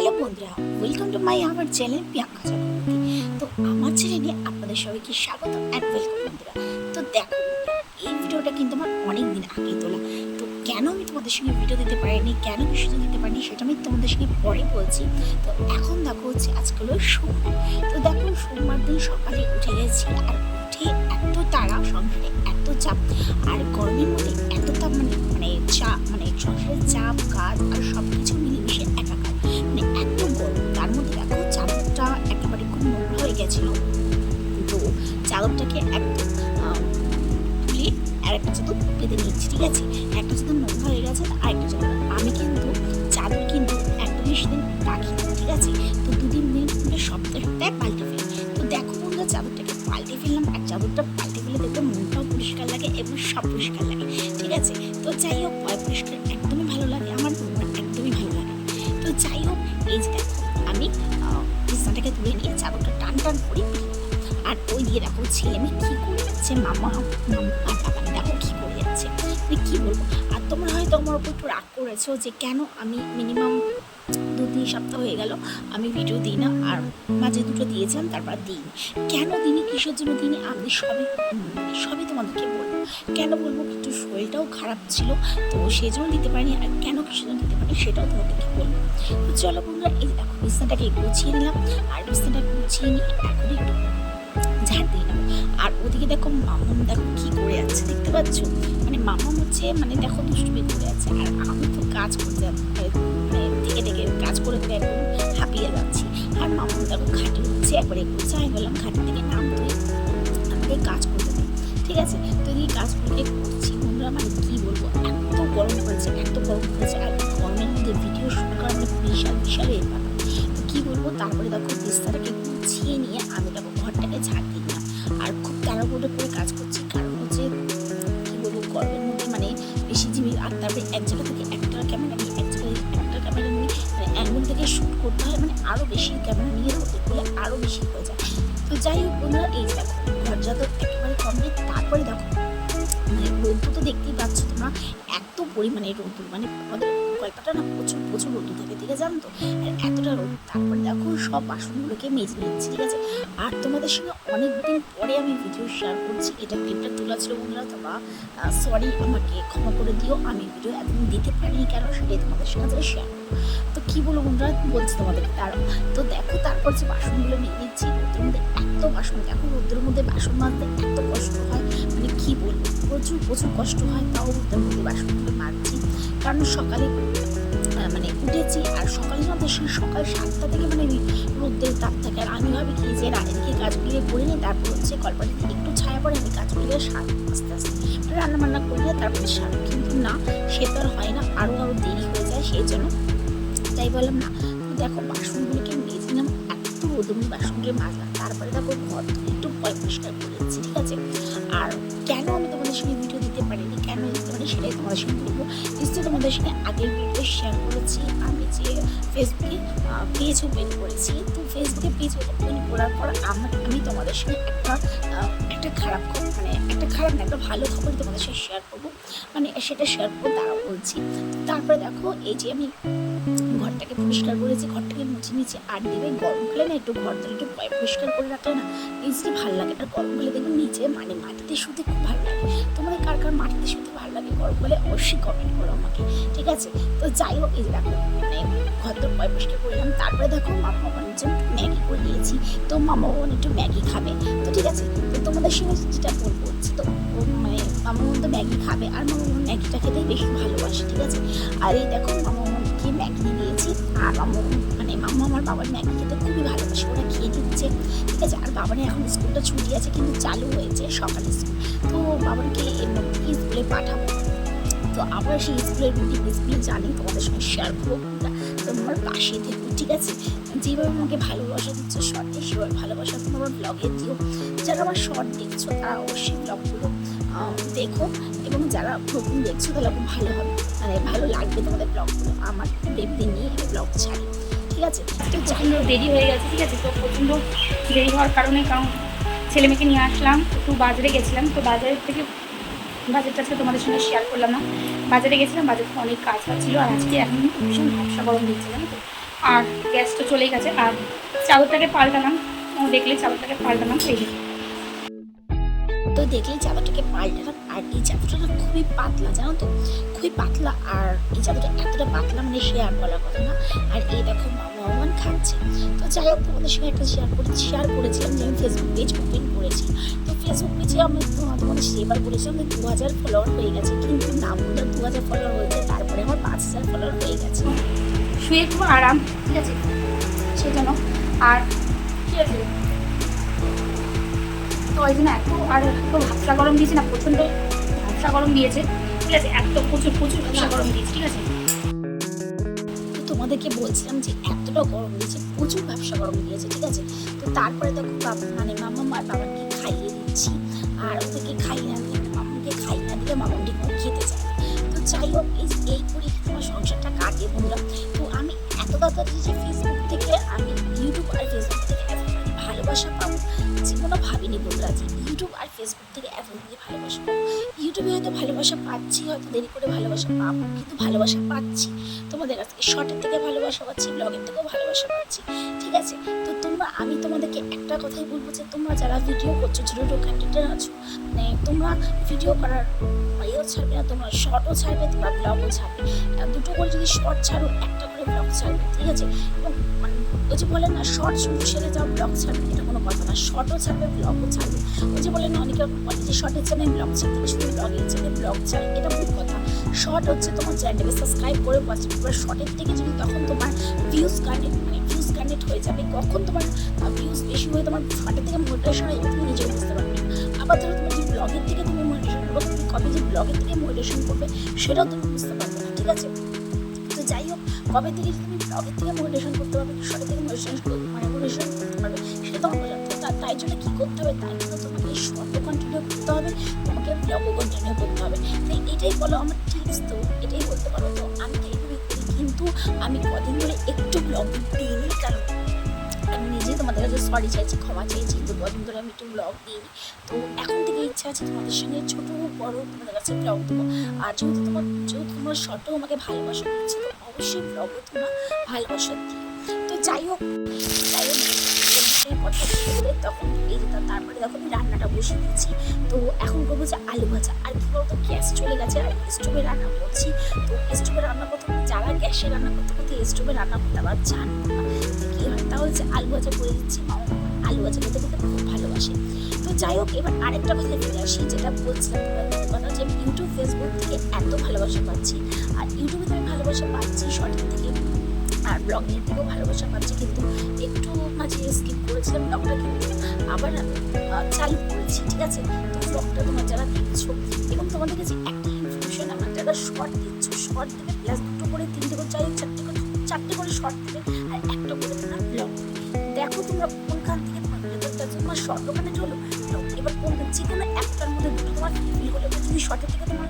Hello বন্ধুরা welcome to my আমার channel Priyanka Chakraborty. তো আমার চ্যানেলে আপনাদের সবাইকে স্বাগত অ্যান্ড ওয়েলকাম বন্ধুরা। তো দেখো এই ভিডিওটা কিন্তু আমার অনেক দিন আগেই তোলা। তো কেন আমি তোমাদের সঙ্গে ভিডিও দিতে পারিনি, কেন কিছু দিতে পারিনি, সেটা আমি তোমাদের সঙ্গে পরে বলছি। তো এখন দেখো হচ্ছে আজকাল সোমবার। তো দেখো সোমবার দিন সকালে উঠে গেছি আর উঠে এত তাড়া, সংসারে এত চাপ, আর গরমের মধ্যে এত তাপ মানে মানে চাপ মানে সংসারের চাপ, কাজ আর সব কিছু মিলেমিশে মানে এত তার মধ্যে দেখো চাদরটা একেবারে খুব নোংরা হয়ে গেছিল। তো চাদরটাকে একদম তুলে আর একটা চাদর পেতে নিচ্ছি ঠিক আছে? একটা চাদর নোংরা হয়ে গেছে আর ওই দিয়ে দেখো ছেলে মেয়ে কী করে যাচ্ছে? মামা মামা, বাবা, দেখো কী করে যাচ্ছে। মানে কী বলব? আর তোমরা হয়তো আমার উপর একটু রাগ করেছ যে কেন আমি মিনিমাম দু তিন সপ্তাহ হয়ে গেল, আমি ভিডিও দিই না, আর মাঝে দুটো দিয়েছিলাম, তারপর দিই কেন দিনই কিসের জন্য দিনই আমি সবই সবই তোমাদেরকে বলব। কেন বলব? একটু শরীরটাও খারাপ ছিল, তো সেই জন্য দিতে পারিনি, আর কেন কিসের জন্য দিতে পারিনি সেটাও তোমাদেরকে বলব। চলো বন্ধুরা, এই দেখো বিছনাটাকে গুছিয়ে নিলাম, আর বিছনাটা গুছিয়ে নিয়ে এখন একটু দেখো মামুন দেখো কি করে আছে, দেখতে পাচ্ছ? মানে মামুন হচ্ছে মানে দেখো দুষ্টুমি করে আছে। আর আমি তো কাজ করতে মানে থেকে থেকে কাজ করে করে একদম হাঁপিয়ে যাচ্ছি। আর মামুন দেখো খাটে উঠছে, একবারে করছে আমি বললাম খাটের থেকে নাম তুই আমাকে কাজ করতে দে। ঠিক আছে? তো এই কাজ করে করছি। বন্ধুরা মানে কি বলব? এত গরম পড়েছে, এত গরম পড়েছে। আর গরমের মধ্যে ভিডিও শুট করা মানে বিশাল বিশাল এর তো বলব? তারপরে দেখো বিস্তারটাকে গুছিয়ে নিয়ে আমি দেখো ঘরটাকে ঝাড় দিয়ে দিলাম। আর খুব তাড়াহুড়ো করে কাজ করছি? কারণ হচ্ছে, কি বলব, গরমের মধ্যে মানে বেশি জিবি আর তারপরে এক জায়গা থেকে একটা ক্যামেরা নিয়ে, এক জায়গায় একটা ক্যামেরা নিয়ে মানে অ্যাঙ্গেল থেকে শ্যুট করতে হয় মানে আরও বেশি ক্যামেরা নিয়ে ধরতে গেলে আরও বেশি হয়ে যায়। তো যাই হোক বন্ধুরা, এই দেখো ঘর যত একেবারে কমপ্লিট তারপরে দেখো মানে রোদ্দুর তো দেখতেই পাচ্ছ তোমরা, এত পরিমাণে রোদ্দুর মানে আমাদের কলকাতা না প্রচুর প্রচুর রোদ্দুর থাকে, ঠিক জানো তো? এতটা রোদ, তারপরে দেখো সব বাসনগুলোকে মেজে নিচ্ছি, ঠিক আছে? আর তোমাদের সঙ্গে অনেক দিন পরে আমি ভিডিও শেয়ার করছি, এটা ক্লিপটা তোলা ছিল বন্ধুরা, তোমরা সরি আমাকে ক্ষমা করে দিও, আমি ভিডিও একদম দিতে পারিনি কেন, সেটাই তোমাদের সঙ্গে শেয়ার তো কী বলব বন্ধুরা, বলছি তোমাদেরকে তার তো দেখো, তারপর যে বাসনগুলো নিয়ে নিচ্ছি, রোদের মধ্যে এত বাসন, দেখো রোদের মধ্যে বাসন মাজতে এত কষ্ট হয় মানে কী বলব, প্রচুর প্রচুর কষ্ট হয়, তাও রোদের মধ্যে বাসনগুলো মাজছি। কারণ সকালে উঠেছি আর সকালে না বেশি সকাল সাতটা থেকে মানে রোদ্রের তাপ থাকে। আর আমি ভাবি কি যে রাতের কাজগুলো করে নিই, তারপর হচ্ছে কলপাটিতে একটু ছায়া পড়ে, আমি কাজগুলো সার আস্তে আস্তে। রান্না বান্না করলে তারপরে সার কিন্তু না, সে তো আর হয় না আরও আরও দেরি হয়ে যায়, সেই জন্য তাই বললাম, না দেখো বাসনগুলোকে নিলাম, এত রোদমি বাসনগুলো মাজলাম। তারপরে দেখো ঘর একটু পরিষ্কার করেছি, ঠিক আছে? আর কেন আমি তোমাদের সঙ্গে ভিডিও দিতে পারিনি? কেন দিতে পারি সেটাই তোমাদের সঙ্গে বলব। নিশ্চয়ই তোমাদের সঙ্গে আগের ভিডিও শেয়ার করেছি। আমি যে ফেসবুকে পেজ ওপেন করেছি, তো ফেসবুকে পেজ ওপেন করার পর আমার আমি তোমাদের সঙ্গে একটা একটা খারাপ খবর মানে একটা খারাপ না, একটা ভালো খবর তোমাদের সঙ্গে শেয়ার করব। মানে সেটা শেয়ার করব তারাও বলছি। তারপরে দেখো, এই যে আমি ঘরটাকে পরিষ্কার করেছি ঘরটাকে মুছে নিচে আর দেবে গরমকালে না একটু ঘরটা একটু পয় পরিষ্কার করে রাখলে না নিজেকে ভালো লাগে আর গরমকালে দেখবে নিচে মানে মাটিতে শুতে খুব ভালো লাগে। তোমাদের কার কার মাটিতে শুতে ভালো লাগে? গরমকালে অবশ্যই কমেন্ট করো আমাকে, ঠিক আছে? তো যাই হোক, এই দেখো মানে ঘরটা পয় পরিষ্কার করলাম তারপরে দেখো মামা বাবার জন্য ম্যাগি করে দিয়েছি তো মামা বাবা একটু ম্যাগি খাবে। তো ঠিক আছে তোমাদের সঙ্গে যেটা বলব তো মানে মামা বোন তো ম্যাগি খাবে। আর মামা বোন ম্যাগিটা খেতেই বেশি ভালোবাসে, ঠিক আছে? আর এই দেখো মামা বোনকে ম্যাগি দিয়ে দিয়েছি। আর মামা মানে মামা আমার বাবার ম্যাগি খেতে খুবই ভালোবাসে, ওরা খেয়ে দিচ্ছে ঠিক আছে, আর বাবানের এখন স্কুলটা ছুটি আছে, কিন্তু চালু হয়েছে সকালে স্কুল। তো এমনি স্কুলে পাঠাবো। তো আবার সেই স্কুলের রুটিন স্কুলে জানি, তোমাদের সঙ্গে শেয়ার করব। তোমার পাশে থেকো, ঠিক আছে? যেভাবে আমাকে ভালোবাসা দিচ্ছ, শর্টে সেভাবে ভালোবাসা তোমার আমার ব্লগে দিও। যারা আমার শর্ট দেখছ, তারা অবশ্যই ব্লগগুলো দেখো। এবং যারা নতুন দেখছ, তাহলে খুব ভালো হবে। মানে ভালো লাগবে তোমাদের ব্লগগুলো আমার বেবিদের নিয়ে আমি ব্লগ ছাড়ি। ঠিক আছে? তো প্রচণ্ড দেরি হয়ে গেছে, ঠিক আছে? তো প্রচণ্ড দেরি হওয়ার কারণে কারণ ছেলে মেয়েকে নিয়ে আসলাম। একটু বাজারে গেছিলাম। তো বাজারের থেকে বাজারটা আজকে তোমাদের সঙ্গে শেয়ার করলাম না। বাজারে গেছিলাম, বাজারে অনেক কাজ ছিল। আর আজকে এখন ভীষণ ভ্যাবসা গরম দিচ্ছে, জানো তো? আর গ্যাস তো চলেই গেছে। আর চাদরটাকে পাল্টালাম। দেখলে চাদরটাকে পাল্টালাম। সেই। তো দেখলে চাদরটাকে পাল্টালাম আর এই চাদরটা না খুবই পাতলা জানো তো? খুবই পাতলা। আর এই চাদরটা এতটা পাতলা মানে শেয়ার বলার কথা না। আর এই দেখো মামা মামান খাচ্ছে। তো যাই হোক তোমাদের সঙ্গে একটা শেয়ার করে শেয়ার করেছিলাম যে আমি ফেসবুক পেজ ওপেন করেছি তো ফেসবুক পেজে আমি তোমা- তোমাদের শেয়ার করেছিলাম যে দু হাজার ফলোয়ার হয়ে গেছে। কিন্তু নামগুলো দু হাজার ফলোয়ার হয়েছে তারপরে আমার পাঁচ হাজার ফলোয়ার হয়ে গেছে। শুয়ে খুব আরাম ঠিক আছে? সেজন্য। আর ঠিক আছে। তো ওই জন্য এত আর এত ভাবসা গরম দিয়েছে না, প্রচণ্ড ভাবসা গরম দিয়েছে। ঠিক আছে, এত প্রচুর প্রচুর ভাবসা গরম দিয়েছে, ঠিক আছে? তোমাদেরকে বলছিলাম যে এতটা গরম দিয়েছে, প্রচুর ব্যবসা গরম দিয়েছে, ঠিক আছে? তো তারপরে দেখো বাবা মানে মামা আর বাবাকে খাইয়ে দিচ্ছি। আর ওদেরকে খাইয়ে না দিলে মামাকে খাইয়ে না দিলে মামা ঠিক খেতে না। তো যাই হোক, এই এই করে তোমার সংসারটা কাটিয়ে বললাম তো আমি এত তাড়াতাড়ি যে ফেসবুক থেকে, আমি ইউটিউব আর ফেসবুক থেকে ভালোবাসা পাবো? জীবনে ভাবিনি বন্ধুরা যে ইউটিউব আর ফেসবুক থেকে এত তাড়াতাড়ি ভালোবাসা পাবো। ইউটিউবে হয়তো ভালোবাসা পাচ্ছি, হয়তো দেরি করে ভালোবাসা পাবো, কিন্তু ভালোবাসা পাচ্ছি। তোমাদের আজকে শর্টের থেকে ভালোবাসা পাচ্ছি ব্লগের থেকেও ভালোবাসা পাচ্ছি। ঠিক আছে? তো তোমরা, আমি তোমাদেরকে একটা কথাই বলব যে তোমরা যারা ভিডিও করছ, ছোটো কন্টেন্টার আছো মানে তোমরা ভিডিও করার ইয়েও ছাড়বে না, তোমরা শর্টও ছাড়বে, তোমরা ব্লগও ছাড়বে। দুটো করে যদি শর্ট ছাড়ো, একটা করে ব্লগ ছাড়বে, ঠিক আছে? এবং মানে ওই যে বলে না শর্ট শুরু সেরে যাও ব্লগ ছাড়বে, এটা কোনো কথা না। শর্টও ছাড়বে ব্লগও ছাড়বে। ওই যে বলে না, অনেকে বলে যে শর্টের চ্যানেল ব্লগ ছাড়তে শুধু ব্লগের চ্যানেল ব্লগ ছাড়ে, এটা ভুল কথা। শর্ট হচ্ছে তোমার চ্যানেলকে সাবস্ক্রাইব করে পাচ্ছি এবার শর্টের থেকে যদি তখন তোমার ভিউজ কানেক্ট মানে ভিউজ কানেক্ট হয়ে যাবে, কখন তোমার ভিউজ বেশি হয়ে তোমার শর্টের থেকে মোটিভেশন হয়ে তুমি নিজেও বুঝতে পারবে। আবার ধরো তুমি যে ব্লগের থেকে তুমি মোটিভেশন করবে, তুমি কবে যে ব্লগের থেকে মোটিভেশন করবে, সেটাও তুমি বুঝতে পারবে না, ঠিক আছে? কবে থেকে তুমি কবে থেকে মোটিভেশন করতে পারবে? সবে থেকে মোটিভেশন মানে মোটিভেশন করতে পারবে সেটা তোমার বোঝা তাই জন্য কী করতে হবে? তাই জন্য তোমাকে শর্টও কন্টিনিউ করতে হবে। তোমাকে ব্লগও কন্টিনিউ করতে হবে। তো এটাই বলো আমার টিপস তো, এটাই বলতে পারো। তো আমি তো এইভাবে কিন্তু আমি কদিন ধরে একটু ব্লগ দিইনি, কারণ নিজেই তোমাদের কাছে সরি চাইছি, ক্ষমা চাইছি, তো কদিন ধরে আমি একটু ব্লগ দিইনি তো এখন থেকে ইচ্ছা আছে তোমাদের সঙ্গে ছোটো বড় তোমাদের কাছে ব্লগ দেবো। আর যেহেতু তোমার যেহেতু তোমার শর্টও আমাকে ভালোবাসা দিচ্ছে তো অবশ্যই ব্লগও তোমরা ভালোবাসা। তো যাই হোক তখন এই তারপরে তখন রান্নাটা বসে দিচ্ছি। তো এখন করব যে আলু ভাজা। আর কি বলতো, গ্যাস চলে গেছে আর স্টোভে রান্না করছি। তো স্টোভে রান্না করতে যারা গ্যাসে রান্না করতে করতে স্টোভে রান্না করতে আবার জানো না। তো যে আলু ভাজা করে দিচ্ছি আলু ভাজা খেতে খেতে খুব ভালোবাসে। তো যাই হোক, এবার আরেকটা কথা ফিরে আসি, যেটা বলছিলাম কথা যে ইউটিউব ফেসবুক থেকে এত ভালোবাসা পাচ্ছি, আর ইউটিউবে তো আমি ভালোবাসা পাচ্ছি শর্টের থেকে আর ব্লগের থেকেও ভালোবাসা পাচ্ছি, কিন্তু একটু মাঝে স্কিপ করেছিলাম ব্লগটা কিন্তু আবার আমি চালু করেছি, ঠিক আছে? তো ব্লগটা তোমার যারা দেখছ, এবং তোমাদের কাছে একটা ইনফরমেশন আমার যারা শর্ট দিচ্ছ শর্ট দেবে প্লাস দুটো করে, তিনটে করে চাই চারটে করে চারটে করে শর্ট দেবে আর দেখো তোমরা কোনখান থেকে তোমার শর্ট ওখানে চলো। এবার কোন যে কোনো একটার মধ্যে দুটো তোমার ফিল হলে। যদি থেকে তোমার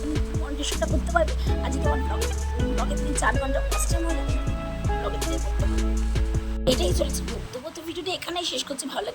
তুমি কন্ডিশনটা করতে পারবে। আজ তোমার ব্লগ ব্লগে তুমি চার ঘণ্টা পাঁচ টাইম হয়ে থেকে করতে এটাই চলেছে। বক্তব্য তো ভিডিওটি এখানেই শেষ করছি। ভালো লাগে